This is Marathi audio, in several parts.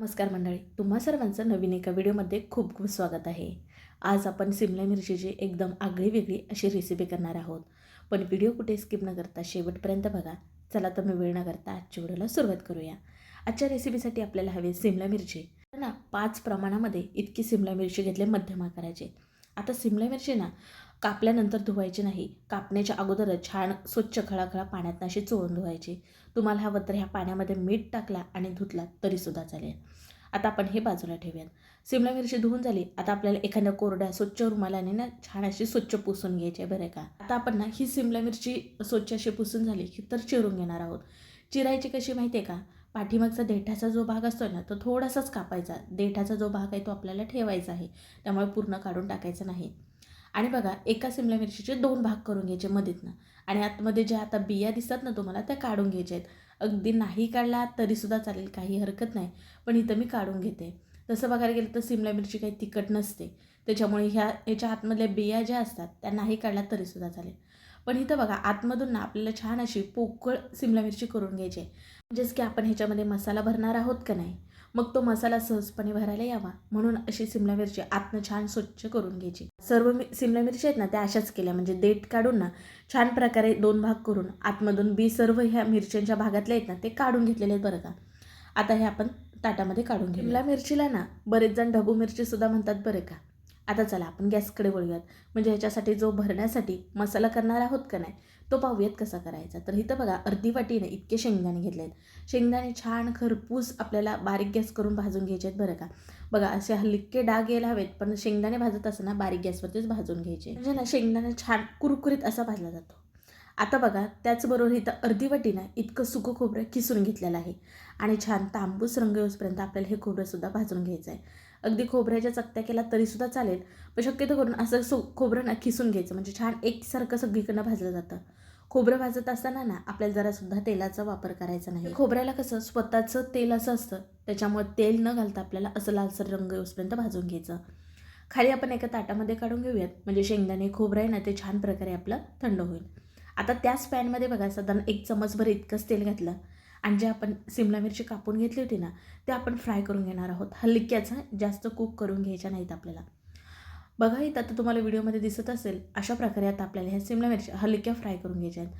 नमस्कार मंडळी तुम्हा सर्वांचं नवीन एका व्हिडिओमध्ये खूप खूप स्वागत आहे. आज आपण सिमला मिरचीची एकदम आगळी वेगळी अशी रेसिपी करणार आहोत. पण व्हिडिओ कुठे स्किप न करता शेवटपर्यंत बघा. चला तर मी वेळ न करता आजच्या व्हिडिओला सुरुवात करूया. आजच्या रेसिपीसाठी आपल्याला हवे सिमला मिरची. तर ना पाच प्रमाणामध्ये इतकी सिमला मिरची घेतली मध्यम आकाराची. आता सिमला मिरची ना कापल्यानंतर धुवायची नाही. कापण्याच्या अगोदरच छान स्वच्छ खळाखळा पाण्यात नाशी चोळून धुवायची. तुम्हाला हवं तर ह्या पाण्यामध्ये मीठ टाकला आणि धुतला तरीसुद्धा चालेल. आता आपण हे बाजूला ठेवूयात. सिमला मिरची धुवून झाली. आता आपल्याला एखाद्या कोरड्या स्वच्छ रुमालाने ना छान अशी स्वच्छ पुसून घ्यायची आहे बरं का. आता आपण ना ही सिमला मिरची स्वच्छ अशी पुसून झाली की तर चिरून घेणार आहोत. चिरायची कशी माहिती आहे का? पाठीमागचा देठाचा जो भाग असतो ना तो थोडासाच कापायचा. देठाचा जो भाग आहे तो आपल्याला ठेवायचा आहे. त्यामुळे पूर्ण काढून टाकायचं नाही. आणि बघा एका सिमला मिरचीचे दोन भाग करून घ्यायचे मध्येतनं आणि आतमध्ये ज्या आता बिया दिसतात ना तुम्हाला त्या काढून घ्यायच्या आहेत. अगदी नाही काढला तरीसुद्धा चालेल काही हरकत नाही. पण इथं मी काढून घेते. तसं बघायला गेलं तर सिमला मिरची काही तिखट नसते. त्याच्यामुळे ह्या याच्या आतमधल्या बिया ज्या असतात त्या नाही काढल्या तरीसुद्धा चालेल. पण इथं बघा आतमधून ना आपल्याला छान अशी पोकळ सिमला मिरची करून घ्यायची आहे. म्हणजेच की आपण ह्याच्यामध्ये मसाला भरणार आहोत का नाही? मग तो मसाला सहजपणे भरायला यावा. म्हणून अशी सिमला मिरची आतनं छान स्वच्छ करून घ्यायची. सर्व मी सिमला मिरची आहेत ना त्या अशाच केल्या. म्हणजे देठ काढून ना छान प्रकारे दोन भाग करून आतमधून बी सर्व ह्या मिरच्यांच्या भागातल्या आहेत ना ते काढून घेतलेले आहेत बरं का. आता हे आपण ताटामध्ये काढून घेऊ सिमला मिरचीला ना बरेच जण ढबू मिरचीसुद्धा म्हणतात बरं का. आता चला आपण गॅसकडे वळूयात. म्हणजे ह्याच्यासाठी जो भरण्यासाठी मसाला करणार आहोत का नाही तो पाहूयात कसा करायचा. तर इथं बघा अर्धी वाटीने इतके शेंगदाणे घेतले आहेत. शेंगदाणे छान खरपूस आपल्याला बारीक गॅस करून भाजून घ्यायचे आहेत बरं का. बघा असे हलके डाग यायला हवेत पण शेंगदाणे भाजत असताना बारीक गॅसवरतीच भाजून घ्यायचे. म्हणजे ना शेंगदाणे छान कुरकुरीत असा भाजला जातो. आता बघा त्याचबरोबर इथं अर्धी वाटीनं इतकं सुकं खोबरं किसून घेतलेलं आहे. आणि छान तांबूस रंग येऊसपर्यंत आपल्याला हे खोबरंसुद्धा भाजून घ्यायचं आहे. अगदी खोबऱ्याच्या चकत्या केला तरीसुद्धा चालेल. पण शक्यतो करून असं सो खोबरं ना खिसून घ्यायचं. म्हणजे छान एकसारखं सगळीकडनं भाजलं जातं. खोबरं भाजत असताना ना आपल्याला जरासुद्धा तेलाचा वापर करायचा नाही. खोबऱ्याला कसं स्वतःचं तेल असं असतं. त्याच्यामुळे तेल न घालता आपल्याला असं लालसर रंग येऊसपर्यंत भाजून घ्यायचं. खाली आपण एका ताटामध्ये काढून घेऊयात. म्हणजे शेंगदाणे खोबरं आहे ना ते छान प्रकारे आपलं थंड होईल. आता त्याच पॅनमध्ये बघा साधारण एक चमचभर इतकंच तेल घातलं. आणि जे आपण सिमला मिरची कापून घेतली होती ना ते आपण फ्राय करून घेणार आहोत. हलक्याचा जास्त कुक करून घ्यायच्या नाहीत आपल्याला. बघा इथं आता तुम्हाला व्हिडिओमध्ये दिसत असेल अशा प्रकारे आता आपल्याला ह्या सिमला मिरची हलक्या फ्राय करून घ्यायच्या आहेत.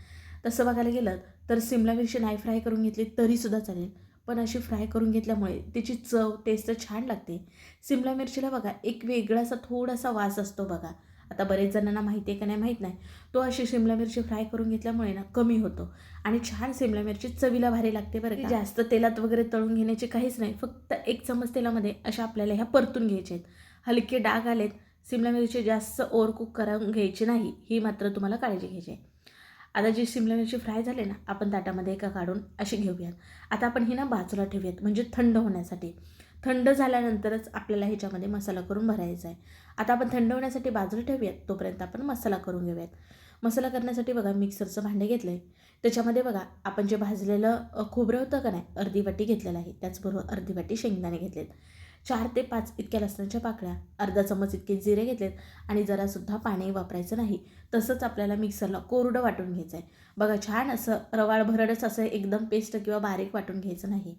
तसं बघायला गेलं तर सिमला मिरची नाही फ्राय करून घेतली तरीसुद्धा चालेल. पण अशी फ्राय करून घेतल्यामुळे त्याची चव टेस्ट छान लागते. सिमला मिरचीला बघा एक वेगळा असा थोडासा वास असतो बघा. आता बरेच जणांना माहिती आहे का नाही माहीत नाही. तो अशी शिमला मिरची फ्राय करून घेतल्यामुळे ना कमी होतो. आणि छान शिमला मिरची चवीला भारी लागते बरं का. जास्त तेलात वगैरे तळून घेण्याची काहीच नाही फक्त एक चमच तेलामध्ये अशा आपल्याला ह्या परतून घ्यायचे आहेत. हलके डाग आलेत शिमला मिरची जास्त ओव्हर कुक करून घ्यायची नाही ही मात्र तुम्हाला काळजी घ्यायची आहे. आता जी शिमला मिरची फ्राय झाले ना आपण ताटामध्ये एका काढून अशी घेऊयात. आता आपण ही ना बाजूला ठेवूयात म्हणजे थंड होण्यासाठी. थंड झाल्यानंतरच आपल्याला ह्याच्यामध्ये मसाला करून भरायचा आहे. आता आपण थंड होण्यासाठी बाजूला ठेवूयात तोपर्यंत आपण मसाला करून घेऊयात. मसाला करण्यासाठी बघा मिक्सरचं भांडे घेतलं आहे त्याच्यामध्ये बघा आपण जे भाजलेलं खोबरं होतं का नाही अर्धी वाटी घेतलेलं आहे. त्याचबरोबर अर्धी वाटी शेंगदाणे घेतलेत. चार ते पाच इतक्या लसणाच्या पाकळ्या अर्धा चमच इतके जिरे घेतलेत आणि जरासुद्धा पाणी वापरायचं नाही. तसंच आपल्याला मिक्सरला कोरडं वाटून घ्यायचं आहे बघा छान असं रवाळ भरडच असं एकदम पेस्ट किंवा बारीक वाटून घ्यायचं नाही.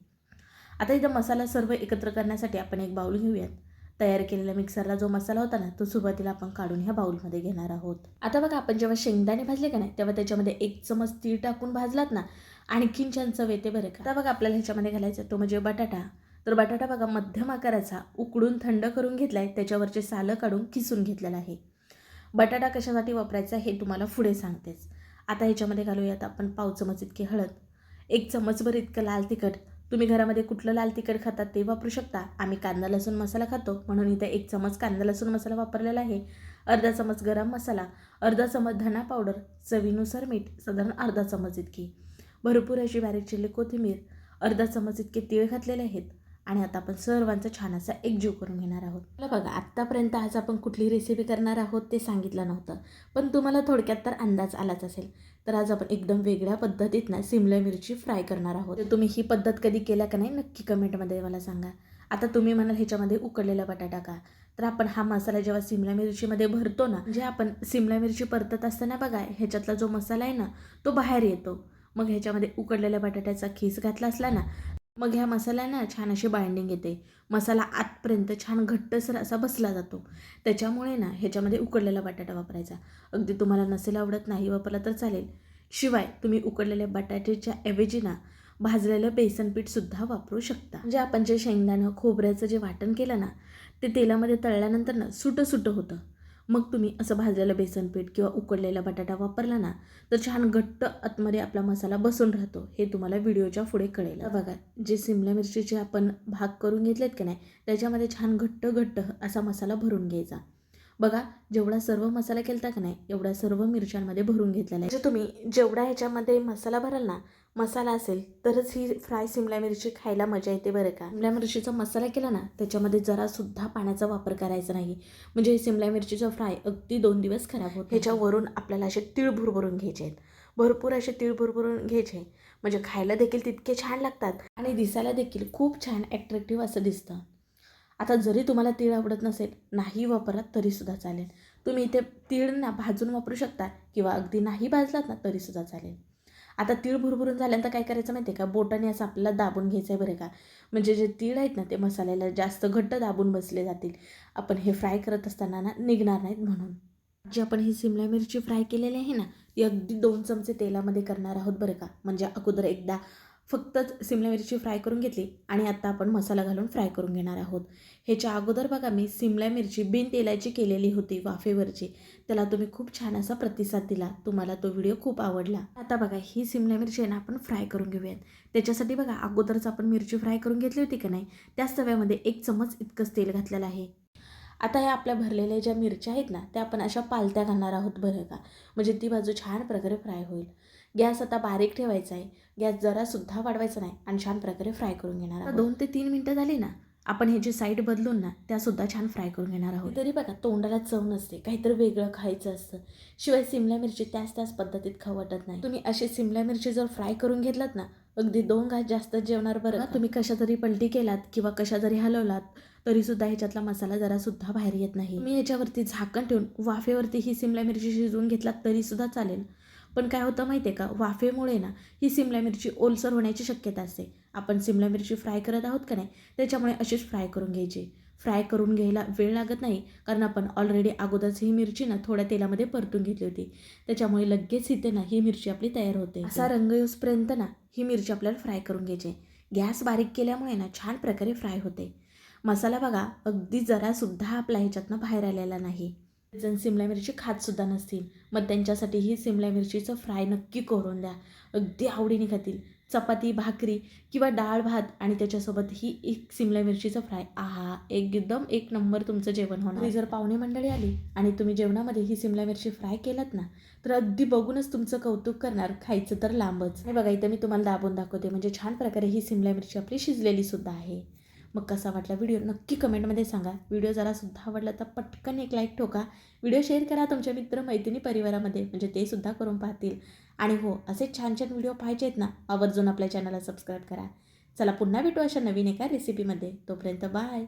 आता इथं मसाला सर्व एकत्र करण्यासाठी आपण एक बाऊल घेऊयात. तयार केलेला मिक्सरला जो मसाला होता ना तो सुरुवातीला आपण काढून ह्या बाऊलमध्ये घेणार आहोत. आता बघा आपण जेव्हा शेंगदाणे भाजले का नाही तेव्हा त्याच्यामध्ये एक चमच तीळ टाकून भाजलात ना आणखीन छान चव येते बरं का. आता बघा आपल्याला ह्याच्यामध्ये घालायचा तो म्हणजे बटाटा. तर बटाटा बघा मध्यम आकाराचा उकडून थंड करून घेतला आहे त्याच्यावरचे सालं काढून किसून घेतलेला आहे. बटाटा कशासाठी वापरायचा हे तुम्हाला पुढे सांगतेच. आता ह्याच्यामध्ये घालूयात आपण पाव चमच इतकी हळद एक चमचभर इतकं लाल तिखट तुम्ही घरामध्ये कुठलं लाल तिखट खातात ते वापरू शकता. आम्ही कांदा लसूण मसाला खातो. म्हणून इथे एक चमच कांदा लसूण मसाला वापरलेला आहे. अर्धा चमच गरम मसाला अर्धा चमच धना पावडर चवीनुसार मीठ साधारण अर्धा चमच इतकी. भरपूर अशी बारीक चिल्ली कोथिंबीर अर्धा चमच इतके तीळ घातलेले आहेत. आणि आता आपण सर्वांचा छान असा एकजीव करून घेणार आहोत. मला बघा आत्तापर्यंत आज आपण कुठली रेसिपी करणार आहोत ते सांगितलं नव्हतं. पण तुम्हाला थोडक्यात तर अंदाज आलाच असेल. तर आज आपण एकदम वेगळ्या पद्धतीत ना सिमला मिरची फ्राय करणार आहोत. तर तुम्ही ही पद्धत कधी केल्या का नाही नक्की कमेंटमध्ये मला सांगा. आता तुम्ही म्हणाल ह्याच्यामध्ये उकडलेला बटाटा का? तर आपण हा मसाला जेव्हा सिमला मिरचीमध्ये भरतो ना म्हणजे आपण सिमला मिरची परतत असताना बघा ह्याच्यातला जो मसाला आहे ना तो बाहेर येतो. मग ह्याच्यामध्ये उकडलेल्या बटाट्याचा खीस घातला असला ना मग ह्या मसाल्याना छान अशी बाइंडिंग येते. मसाला आतपर्यंत छान घट्टसर असा बसला जातो. त्याच्यामुळे ना ह्याच्यामध्ये उकडलेला बटाटा वापरायचा. अगदी तुम्हाला नसेल आवडत नाही वापरला तर चालेल. शिवाय तुम्ही उकडलेल्या बटाट्याच्या ऐवजी ना भाजलेलं बेसन पीठसुद्धा वापरू शकता. म्हणजे आपण जे शेंगदाणं खोबऱ्याचं जे वाटण केलं ना ते तेलामध्ये तळल्यानंतर ना सुटं सुटं होतं. मग तुम्ही असं भाजलेलं बेसन पीठ किंवा उकडलेला बटाटा वापरला ना तर छान घट्ट आतमध्ये आपला मसाला बसून राहतो. हे तुम्हाला व्हिडिओच्या पुढे कळेल. बघा जे सिमला मिरचीचे आपण भाग करून घेतलेत की नाही त्याच्यामध्ये छान घट्ट घट्ट असा मसाला भरून घ्यायचा. बघा जेवढा सर्व मसाला केलता का नाही एवढा सर्व मिरच्यांमध्ये भरून घेतलेला आहे. म्हणजे तुम्ही जेवढा ह्याच्यामध्ये मसाला भराल ना मसाला असेल तरच ही फ्राय सिमला मिरची खायला मजा येते बरं का. सिमला मिरचीचा मसाला केला ना त्याच्यामध्ये जरासुद्धा पाण्याचा वापर करायचा नाही. म्हणजे सिमला मिरचीचा फ्राय अगदी दोन दिवस खराब होतो. ह्याच्यावरून आपल्याला असे तीळ भरून घ्यायचे आहेत. भरपूर असे तीळ भरून घ्यायचे म्हणजे खायला देखील तितके छान लागतात. आणि दिसायला देखील खूप छान ॲट्रॅक्टिव्ह असं दिसतं. आता जरी तुम्हाला तीळ आवडत नसेल नाही वापरात तरीसुद्धा चालेल. तुम्ही इथे तीळ ना भाजून वापरू शकता किंवा अगदी नाही भाजलात ना तरीसुद्धा चालेल. आता तीळ भुरभुरून झाल्यानंतर काय करायचं माहिती आहे का? बोटाने असं आपल्याला दाबून घ्यायचं आहे बरं का? म्हणजे जे तीळ आहेत ना ते मसाल्याला जास्त घट्ट दाबून बसले जातील. आपण हे फ्राय करत असताना ना निघणार नाहीत म्हणून. जी आपण ही सिमला मिरची फ्राय केलेली आहे ना ती अगदी दोन चमचे तेलामध्ये करणार आहोत बरं का? म्हणजे अगोदर एकदा फक्तच सिमला मिरची फ्राय करून घेतली आणि आता आपण मसाला घालून फ्राय करून घेणार आहोत. ह्याच्या अगोदर बघा मी सिमला मिरची बिन तेलाची केलेली होती वाफेवरची. त्याला तुम्ही खूप छान असा प्रतिसाद दिला. तुम्हाला तो व्हिडिओ खूप आवडला. आता बघा ही सिमला मिरची आहे ना आपण फ्राय करून घेऊयात. त्याच्यासाठी बघा अगोदरच आपण मिरची फ्राय करून घेतली होती का नाही त्याच तव्यामध्ये एक चमच इतकंच तेल घातलेलं आहे. आता ह्या आपल्या भरलेल्या ज्या मिरच्या आहेत ना त्या आपण अशा पालत्या घालणार आहोत बरं का. म्हणजे ती बाजू छान प्रकारे फ्राय होईल. गॅस आता बारीक ठेवायचा आहे. गॅस जरासुद्धा वाढवायचा नाही आणि छान प्रकारे फ्राय करून घेणार आहोत. दोन ते तीन मिनटं झाली ना आपण ह्याची साईड बदलून ना त्यासुद्धा छान फ्राय करून घेणार आहोत. तरी बघा तोंडाला चव नसते. काहीतरी वेगळं खायचं असतं. शिवाय सिमला मिरची त्याच त्याच पद्धतीत खाऊ वाटत नाही. तुम्ही अशी सिमला मिरची जर फ्राय करून घेतलात ना अगदी दोन घास जास्त जेवणार बरं? तुम्ही कशा जरी पलटी केलात किंवा कशा जरी हलवलात तरीसुद्धा ह्याच्यातला मसाला जरासुद्धा बाहेर येत नाही. मी ह्याच्यावरती झाकण ठेवून वाफेवरती ही सिमला मिरची शिजवून घेतलात तरीसुद्धा चालेल. पण काय होतं माहिती आहे का? वाफेमुळे ना ही सिमला मिरची ओलसर होण्याची शक्यता असते. आपण सिमला मिरची फ्राय करत आहोत का नाही? त्याच्यामुळे अशीच फ्राय करून घ्यायची. फ्राय करून घ्यायला वेळ लागत नाही कारण आपण ऑलरेडी अगोदरच ही मिरची ना थोड्या तेलामध्ये परतून घेतली होती. त्याच्यामुळे लगेच इथे ना ही मिरची आपली तयार होते. असा रंग येऊसपर्यंत ना ही मिरची आपल्याला फ्राय करून घ्यायची गॅस बारीक केल्यामुळे ना छान प्रकारे फ्राय होते. मसाला बघा अगदी जरासुद्धा आपला ह्याच्यातनं बाहेर आलेला नाही. जण सिमला मिरची खातसुद्धा नसतील. मग त्यांच्यासाठी ही सिमला मिरचीचं फ्राय नक्की करून द्या. अगदी आवडीने खातील. चपाती भाकरी किंवा डाळ भात आणि त्याच्यासोबत ही एक सिमला मिरचीचं फ्राय. आहा एकदम एक नंबर तुमचं जेवण होणार. जर पाहुणे मंडळी आली आणि तुम्ही जेवणामध्ये ही सिमला मिरची फ्राय केलात ना तर अगदी बघूनच तुमचं कौतुक करणार. खायचं तर लांबच. आणि बघा इथं मी तुम्हाला दाबून दाखवते. म्हणजे छान प्रकारे ही सिमला मिरची आपली शिजलेली सुद्धा आहे. मग कसा वाटला व्हिडिओ नक्की कमेंटमध्ये सांगा. व्हिडिओ जरासुद्धा आवडला तर पटकन एक लाईक ठोका. व्हिडिओ शेअर करा तुमच्या मित्र मैत्रिणी परिवारामध्ये. म्हणजे ते सुद्धा करून पाहतील. आणि हो असे छान छान व्हिडिओ पाहिजे आहेत ना आवर्जून आपल्या चॅनलला सबस्क्राईब करा. चला पुन्हा भेटू अशा नवीन एका रेसिपीमध्ये तोपर्यंत बाय